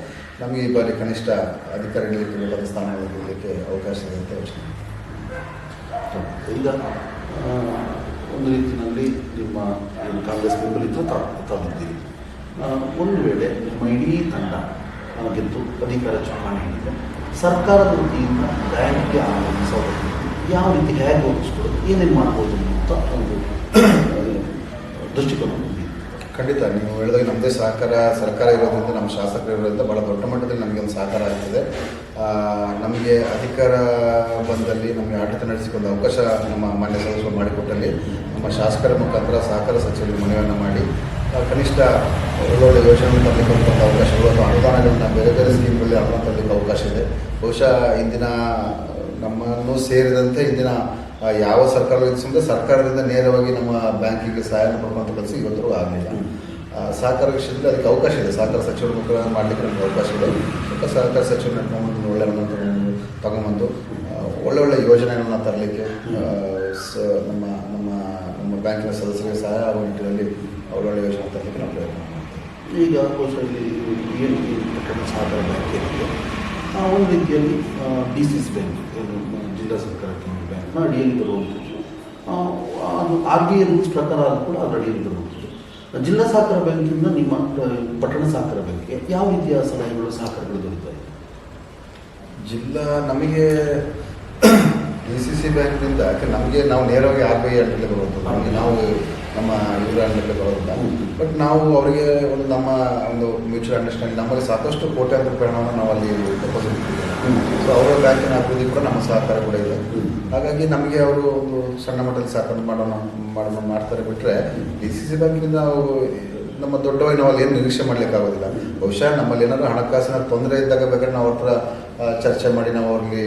ನಮಗೆ ಈ ಬಾರಿ ಕನಿಷ್ಠ ಅಧಿಕಾರಿಗಳಿಗೆ ಬೇಕಾದ ಸ್ಥಾನಗಳನ್ನು ನೀಡಲಿಕ್ಕೆ ಅವಕಾಶ ಇದೆ ಅಂತ ಯೋಚನೆ ಒಂದು ರೀತಿಯಲ್ಲಿ ನಿಮ್ಮ ಕಾಂಗ್ರೆಸ್ ಬೆಂಬಲಿತ ತಾಗಿದ್ದೀರಿ ಒಂದು ವೇಳೆ ನಿಮ್ಮ ಇಡೀ ತಂಡ ಗೆದ್ದು ಅಧಿಕಾರ ಚುನಾವಣೆ ಸರ್ಕಾರದ ವತಿಯಿಂದ ಬ್ಯಾಂಕ್ಗೆ ಆಗಮಿಸೋದಕ್ಕೆ ಯಾವ ರೀತಿ ಹೇಗೆ ಒದಗಿಸ್ಕೊಡೋದು ಏನೇನು ಮಾಡ್ಬೋದು ಅಂತ ಒಂದು ದೃಷ್ಟಿಕೋನ ಖಂಡಿತ, ನೀವು ಹೇಳಿದಾಗ ನಮ್ಮದೇ ಸಹಕಾರ, ಸರ್ಕಾರ ಇರೋದ್ರಿಂದ ನಮ್ಮ ಶಾಸಕರು ಇರೋದ್ರಿಂದ ಭಾಳ ದೊಡ್ಡ ಮಟ್ಟದಲ್ಲಿ ನಮಗೆ ಒಂದು ಸಹಕಾರ ಆಗ್ತದೆ. ನಮಗೆ ಅಧಿಕಾರ ಬಂದಲ್ಲಿ ನಮಗೆ ಆಡಳಿತ ನಡೆಸಿಕೊಂಡು ಅವಕಾಶ ನಮ್ಮ ಮಾನ್ಯ ಸದಸ್ಯರು ಮಾಡಿಕೊಟ್ಟಲ್ಲಿ ನಮ್ಮ ಶಾಸಕರ ಮುಖಾಂತರ ಸಹಕಾರ ಸಚಿವರಿಗೆ ಮನವಿಯನ್ನು ಮಾಡಿ ಕನಿಷ್ಠ ಒಳ್ಳೊಳ್ಳೆ ಯೋಜನೆಗಳು ತರಲಿಕ್ಕೆ ಅವಕಾಶಗಳು ಅಥವಾ ಅನುದಾನಗಳನ್ನ ಬೇರೆ ಬೇರೆ ಸ್ಕೀಮ್ಗಳಲ್ಲಿ ಅನುದಾನ ತರಲಿಕ್ಕೆ ಅವಕಾಶ ಇದೆ. ಬಹುಶಃ ಇಂದಿನ ನಮ್ಮನ್ನು ಸೇರಿದಂತೆ ಇಂದಿನ ಯಾವ ಸರ್ಕಾರ ಸರ್ಕಾರದಿಂದ ನೇರವಾಗಿ ನಮ್ಮ ಬ್ಯಾಂಕಿಗೆ ಸಹಾಯ ಮಾಡುವಂಥ ಕೆಲಸ ಇವತ್ತರೂ ಆಗಲಿಲ್ಲ. ಸಹಕಾರ ವಿಷಯದಲ್ಲಿ ಅದಕ್ಕೆ ಅವಕಾಶ ಇದೆ. ಸಹಕಾರ ಸಚಿವರ ಮುಖಾಂತರ ಮಾಡಲಿಕ್ಕೆ ನಮಗೆ ಅವಕಾಶ ಇದೆ. ಸ್ವಲ್ಪ ಸಹಕಾರ ಸಚಿವರು ನಡ್ಕೊಂಡು ಒಳ್ಳೆ ತಗೊಂಬಂದು ಒಳ್ಳೆ ಒಳ್ಳೆ ಯೋಜನೆಗಳನ್ನ ತರಲಿಕ್ಕೆ ಸ, ನಮ್ಮ ನಮ್ಮ ನಮ್ಮ ಬ್ಯಾಂಕಿನ ಸದಸ್ಯರಿಗೆ ಸಹಾಯ ಆಗುವ ನಿಟ್ಟಿನಲ್ಲಿ ಒಳ್ಳೊಳ್ಳೆ ಯೋಜನೆ ತರಲಿಕ್ಕೆ ನಾವು ಪ್ರಯತ್ನ ಮಾಡ್ತೀವಿ. ಈಗ ಕೋಶದಲ್ಲಿ ಏನು ಸಹಕಾರ ಬ್ಯಾಂಕ್ ಆ, ಒಂದು ರೀತಿಯಲ್ಲಿ ಡಿ ಸಿ ಸಿ ಬ್ಯಾಂಕ್ ಏನು ಸರ್ಕಾರಕ್ಕೆ ಒಂದು ಕೇಂದ್ರ ಬ್ಯಾಂಕ್ನ ಅಡಿಯಲ್ಲಿ ಬರುವಂಥದ್ದು ಅದು ಆರ್ ಬಿ ಐ ರೂಲ್ಸ್ ಪ್ರಕಾರ ಅದು ಕೂಡ ಅದರ ಅಡಿಯಲ್ಲಿ ಬರುವಂಥದ್ದು ಜಿಲ್ಲಾ ಸಹಕಾರ ಬ್ಯಾಂಕಿಂದ ನಿಮ್ಮ, ಪಟ್ಟಣ ಸಹಕಾರ ಬ್ಯಾಂಕ್ಗೆ ಯಾವ ರೀತಿಯ ಸಲಹೆಗಳು, ಸಹಕಾರಗಳು ದೊರೀತಾ ಇದೆ ಜಿಲ್ಲಾ ನಮಗೆ ಡಿ ಸಿ ಸಿ ಬ್ಯಾಂಕ್ನಿಂದ ಯಾಕೆ ನಮಗೆ ನಾವು ನೇರವಾಗಿ ಆರ್ ಬಿ ಐ ಅಂಡರ್ಲಿ ಬರುವಂಥದ್ದು. ನಮಗೆ ನಾವು ನಮ್ಮ ಅಂಡರ್ಲಿ ಬರೋದಿಲ್ಲ ಬಟ್ ನಾವು ಅವರಿಗೆ ಒಂದು ನಮ್ಮ ಒಂದು ಮ್ಯೂಚುವಲ್ ಅಂಡರ್ಸ್ಟ್ಯಾಂಡಿಂಗ್ ನಮ್ಮಲ್ಲಿ ಸಾಕಷ್ಟು ಕೋಟ್ಯಾಂತರ ರೂಪಾಯಿ ನಾವು ಅಲ್ಲಿ ಡೆಪಾಸಿಟ್ ಸೊ ಅವರ ಬ್ಯಾಂಕಿನ ಅಭಿವೃದ್ಧಿ ಕೂಡ ನಮ್ಮ ಸಹಕಾರ ಕೂಡ ಇದೆ. ಹಾಗಾಗಿ ನಮಗೆ ಅವರು ಒಂದು ಸಣ್ಣ ಮಟ್ಟದಲ್ಲಿ ಸಹಕಾರ ಮಾಡೋಣ ಮಾಡೋಣ ಮಾಡ್ತಾರೆ ಬಿಟ್ಟರೆ ಡಿ ಸಿ ಸಿ ಬ್ಯಾಂಕಿನಿಂದ ನಾವು ನಮ್ಮ ದೊಡ್ಡವಾಗಿ ನಾವು ಅಲ್ಲಿ ಏನು ನಿರೀಕ್ಷೆ ಮಾಡಲಿಕ್ಕಾಗೋದಿಲ್ಲ. ಬಹುಶಃ ನಮ್ಮಲ್ಲಿ ಏನಾದರೂ ಹಣಕಾಸಿನ ತೊಂದರೆ ಇದ್ದಾಗ ಬೇಕಾದ್ರೆ ನಾವು ಅವ್ರ ಹತ್ರ ಚರ್ಚೆ ಮಾಡಿ ನಾವು ಅವ್ರಿಗೆ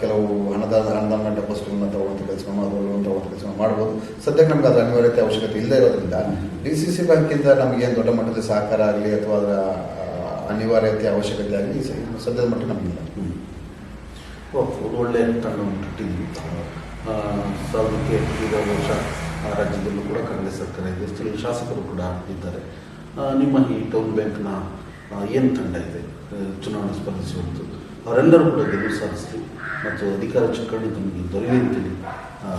ಕೆಲವು ಹಣದ ಹಣದ ಡೆಪಾಸಿಟ್ಗಳನ್ನ ತಗೊಳ್ಳೋಂಥ ಕೆಲಸ ಮಾಡೋದು ತಗೊಳ್ಳೋಂಥ ಕೆಲಸ ಮಾಡ್ಬೋದು. ಸದ್ಯಕ್ಕೆ ನಮ್ಗೆ ಅದರ ಅನಿವಾರ್ಯತೆ ಅವಶ್ಯಕತೆ ಇಲ್ಲದೆ ಇರೋದ್ರಿಂದ ಡಿ ಸಿ ಸಿ ಬ್ಯಾಂಕಿಂದ ನಮಗೇನು ದೊಡ್ಡ ಮಟ್ಟದ ಸಹಕಾರ ಆಗಲಿ ಅಥವಾ ಅದರ ಅನಿವಾರ್ಯತೆ ಅವಶ್ಯಕತೆ ಆಗಲಿ ಸದ್ಯದ ಮಟ್ಟ ನಮಗಿಲ್ಲ ಒಳ್ಳೆಯ ಆ, ಸದ್ಯಕ್ಕೆ ಈಗ ಆ, ರಾಜ್ಯದಲ್ಲೂ ಕೂಡ ಕಾಂಗ್ರೆಸ್ ಸರ್ಕಾರ ಇದೆ. ಸ್ಥಳೀಯ ಶಾಸಕರು ಕೂಡ ಇದ್ದಾರೆ. ನಿಮ್ಮ ಈ ಟೌನ್ ಬ್ಯಾಂಕ್ನ ಏನು ತಂಡ ಇದೆ? ಚುನಾವಣೆ ಸ್ಪರ್ಧಿಸುವಂಥದ್ದು ಅವರೆಲ್ಲರೂ ಕೂಡ ಗೆಲುವು ಸಾಧಿಸಲಿ ಮತ್ತು ಅಧಿಕಾರ ಚುಕ್ಕಾಣಿ ತಮಗೆ ದೊರೆಯಲಿ ಅಂತೇಳಿ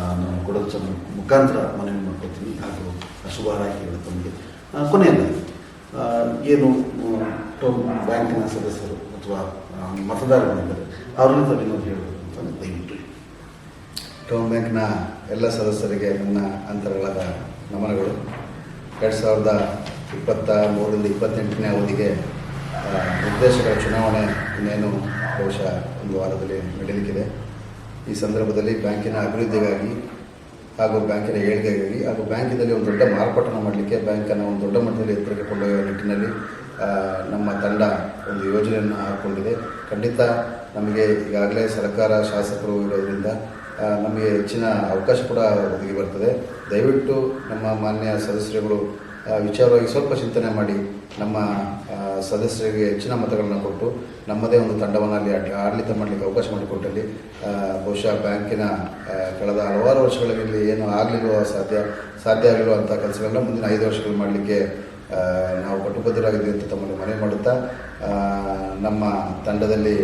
ನಾನು ಕೊಡಲು ಮುಖಾಂತರ ಮನವಿ ಮಾಡ್ಕೊತೀನಿ ಹಾಗೂ ಶುಭ ಹಾರೈಕೆಗಳು ತಮಗೆ. ಕೊನೆಯಲ್ಲಿ ಏನು ಟೌನ್ ಬ್ಯಾಂಕಿನ ಸದಸ್ಯರು ಅಥವಾ ಮತದಾರರಿದ್ದಾರೆ ಅವರಲ್ಲಿ ತಾವೇನಾದ್ರು ಹೇಳಬೇಕು ಅಂತ ದಯವಿಟ್ಟು. ಟೌನ್ ಬ್ಯಾಂಕ್ನ ಎಲ್ಲ ಸದಸ್ಯರಿಗೆ ನನ್ನ ಅಂತರಗಳಾದ ನಮನಗಳು. ಎರಡು ಸಾವಿರದ ಇಪ್ಪತ್ತ ಮೂರರಿಂದ ಇಪ್ಪತ್ತೆಂಟನೇ ಅವಧಿಗೆ ನಿರ್ದೇಶಕರ ಚುನಾವಣೆ ಇನ್ನೇನು ಬಹುಶಃ ಒಂದು ವಾರದಲ್ಲಿ ನಡೆಯಲಿಕ್ಕಿದೆ ಈ ಸಂದರ್ಭದಲ್ಲಿ ಬ್ಯಾಂಕಿನ ಅಭಿವೃದ್ಧಿಗಾಗಿ ಹಾಗೂ ಬ್ಯಾಂಕಿನ ಏಳಿಗೆಗಾಗಿ ಹಾಗೂ ಬ್ಯಾಂಕಿನಲ್ಲಿ ಒಂದು ದೊಡ್ಡ ಮಾರ್ಪಾಟನ್ನು ಮಾಡಲಿಕ್ಕೆ ಬ್ಯಾಂಕನ್ನು ಒಂದು ದೊಡ್ಡ ಮಟ್ಟದಲ್ಲಿ ಎತ್ತರಕ್ಕೆ ಕೊಂಡೊಯ್ಯುವ ನಿಟ್ಟಿನಲ್ಲಿ ನಮ್ಮ ತಂಡ ಒಂದು ಯೋಜನೆಯನ್ನು ಹಾಕಿಕೊಂಡಿದೆ ಖಂಡಿತ ನಮಗೆ ಈಗಾಗಲೇ ಸರ್ಕಾರ, ಶಾಸಕರು ಇರೋದರಿಂದ ನಮಗೆ ಹೆಚ್ಚಿನ ಅವಕಾಶ ಕೂಡ ಒದಗಿ ಬರ್ತದೆ. ದಯವಿಟ್ಟು ನಮ್ಮ ಮಾನ್ಯ ಸದಸ್ಯರುಗಳು ವಿಚಾರವಾಗಿ ಸ್ವಲ್ಪ ಚಿಂತನೆ ಮಾಡಿ ನಮ್ಮ ಸದಸ್ಯರಿಗೆ ಹೆಚ್ಚಿನ ಮತಗಳನ್ನು ಕೊಟ್ಟು ನಮ್ಮದೇ ಒಂದು ತಂಡವನ್ನು ಅಲ್ಲಿ ಆಡ್- ಆಡಳಿತ ಮಾಡಲಿಕ್ಕೆ ಅವಕಾಶ ಮಾಡಿಕೊಟ್ಟಲ್ಲಿ ಬಹುಶಃ ಬ್ಯಾಂಕಿನ ಕಳೆದ ಹಲವಾರು ವರ್ಷಗಳಲ್ಲಿ ಏನು ಆಗಲಿರುವ ಸಾಧ್ಯ ಸಾಧ್ಯ ಆಗಿರುವಂಥ ಕೆಲಸಗಳನ್ನ ಮುಂದಿನ ಐದು ವರ್ಷಗಳು ಮಾಡಲಿಕ್ಕೆ ನಾವು ಕಟ್ಟುಬದ್ಧರಾಗಿದ್ದೀವಿ ಅಂತ ತಮ್ಮಲ್ಲಿ ಮನವಿ ಮಾಡುತ್ತಾ ನಮ್ಮ ತಂಡದಲ್ಲಿ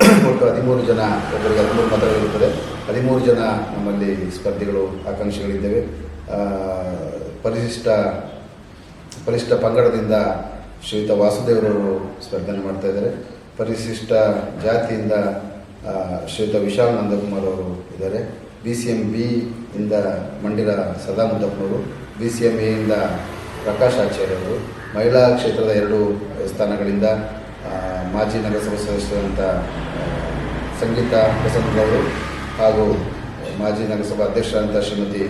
ಒಟ್ಟು ಹದಿಮೂರು ಜನ, ಒಬ್ಬರಿಗೆ ಹದಿಮೂರು ಮತಗಳಿರುತ್ತದೆ. ಹದಿಮೂರು ಜನ ನಮ್ಮಲ್ಲಿ ಸ್ಪರ್ಧಿಗಳು, ಆಕಾಂಕ್ಷಿಗಳಿದ್ದೇವೆ. ಪರಿಶಿಷ್ಟ ಪರಿಶಿಷ್ಟ ಪಂಗಡದಿಂದ ಶ್ರೀಯುತ ವಾಸುದೇವರವರು ಸ್ಪರ್ಧನೆ ಮಾಡ್ತಾ ಇದ್ದಾರೆ. ಪರಿಶಿಷ್ಟ ಜಾತಿಯಿಂದ ಶ್ರೀಯುತ ವಿಶಾಲ್ ನಂದಕುಮಾರ್ ಅವರು ಇದ್ದಾರೆ. ಬಿ ಸಿ ಎಂ ಬಿ ಇಂದ ಮಂಡಿರ ಸದಾಮುದ್ದಪ್ಪನವರು ಬಿ ಸಿ ಎಂ ಎಯಿಂದ ಪ್ರಕಾಶ್ ಆಚಾರ್ಯ ಅವರು, ಮಹಿಳಾ ಕ್ಷೇತ್ರದ ಎರಡು ಸ್ಥಾನಗಳಿಂದ ಮಾಜಿ ನಗರಸಭೆ ಸದಸ್ಯರಂತ ಸಂಗೀತಾ ಸಂಗೀತ ಅವರು ಹಾಗೂ ಮಾಜಿ ನಗರಸಭಾ ಅಧ್ಯಕ್ಷರಂಥ ಶ್ರೀಮತಿ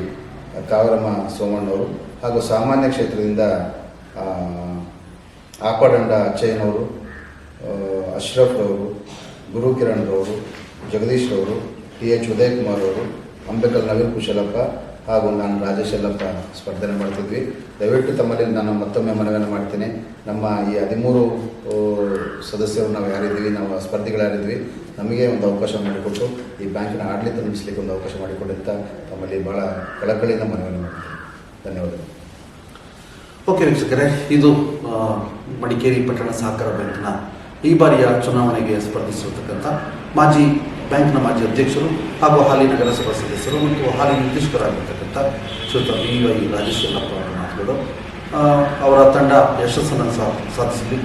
ಕಾವರಮ್ಮ ಸೋಮಣ್ಣವರು ಹಾಗೂ ಸಾಮಾನ್ಯ ಕ್ಷೇತ್ರದಿಂದ ಆ, ಆಪಡಂಡ ಅಚ್ಚಯ್ಯನವರು ಆ, ಅಶ್ರಫ್ ಅವರು Guru Jagadish P T H Udayakumar ಅವರು ಅಂಬೇಕಲ್ ನವೀನ್ ಕುಶಲಪ್ಪ ಹಾಗೂ ನಾನು ರಾಜೇಶ್ ಎಲ್ಲಪ್ಪ ಸ್ಪರ್ಧನೆ ಮಾಡ್ತಿದ್ವಿ. ದಯವಿಟ್ಟು ತಮ್ಮಲ್ಲಿ ನಾನು ಮತ್ತೊಮ್ಮೆ ಮನವಿಯನ್ನು ಮಾಡ್ತೇನೆ. ನಮ್ಮ ಈ ಹದಿಮೂರು ಸದಸ್ಯರು ನಾವು ಯಾರಿದ್ದೀವಿ ನಾವು ಸ್ಪರ್ಧಿಗಳು ಯಾರಿದ್ವಿ ನಮಗೆ ಒಂದು ಅವಕಾಶ ಮಾಡಿಕೊಟ್ಟು ಈ ಬ್ಯಾಂಕಿನ ಆಡಳಿತ ನಡೆಸಲಿಕ್ಕೆ ಒಂದು ಅವಕಾಶ ಮಾಡಿಕೊಡಿ ಅಂತ ತಮ್ಮಲ್ಲಿ ಭಾಳ ಕಳಕಳಿಯಿಂದ ಮನವಿಯನ್ನು ಮಾಡ್ತೀನಿ. ಧನ್ಯವಾದಗಳು. ಓಕೆ ವೀಕ್ಷಕರೇ, ಇದು ಮಡಿಕೇರಿ ಪಟ್ಟಣ ಸಹಕಾರ ಬ್ಯಾಂಕ್ನ ಈ ಬಾರಿಯ ಚುನಾವಣೆಗೆ ಸ್ಪರ್ಧಿಸಿರತಕ್ಕಂಥ ಮಾಜಿ ಬ್ಯಾಂಕ್ನ ಮಾಜಿ ಅಧ್ಯಕ್ಷರು ಹಾಗೂ ಹಾಲಿ ನಗರಸಭಾ ಸದಸ್ಯರು ಮತ್ತು ಹಾಲಿ ನಿರ್ದೇಶಕರಾಗಿರ್ತಕ್ಕಂಥ ಶ್ರೀಯುತ ಬಿ ವೈ ರಾಜೇಶ್ವರಪ್ಪ ಅವರ ಮಾತುಗಳು. ಅವರ ತಂಡ ಯಶಸ್ಸನ್ನು ಸಾಧಿಸಲಿ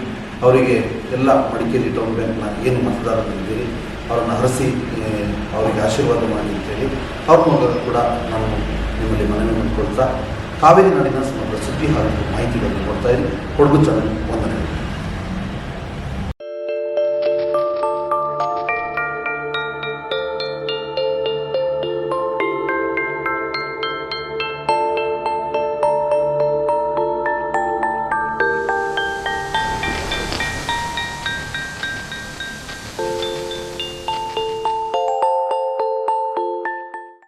ಅವರಿಗೆ ಎಲ್ಲ ಮಡಿಕೇರಿ ಟೌನ್ ಬ್ಯಾಂಕ್ನ ಏನು ಮತದಾರರಿದ್ದೀರಿ ಅವರನ್ನು ಹರಸಿ ಅವರಿಗೆ ಆಶೀರ್ವಾದ ಮಾಡಿ ಅಂತೇಳಿ, ಅವ್ರ ಮೂಲಕ ಕೂಡ ನಾನು ನಿಮ್ಮಲ್ಲಿ ಮನವಿ ಮಾಡಿಕೊಳ್ತಾ ಕಾವೇರಿ ನಾಡಿನ ಸಮಗ್ರ ಸುದ್ದಿ ಹಾಗೂ ಮಾಹಿತಿಗಳನ್ನು ಕೊಡ್ತಾ ಇದ್ದೀನಿ ಕೊಡಗು ಚಾನಲ್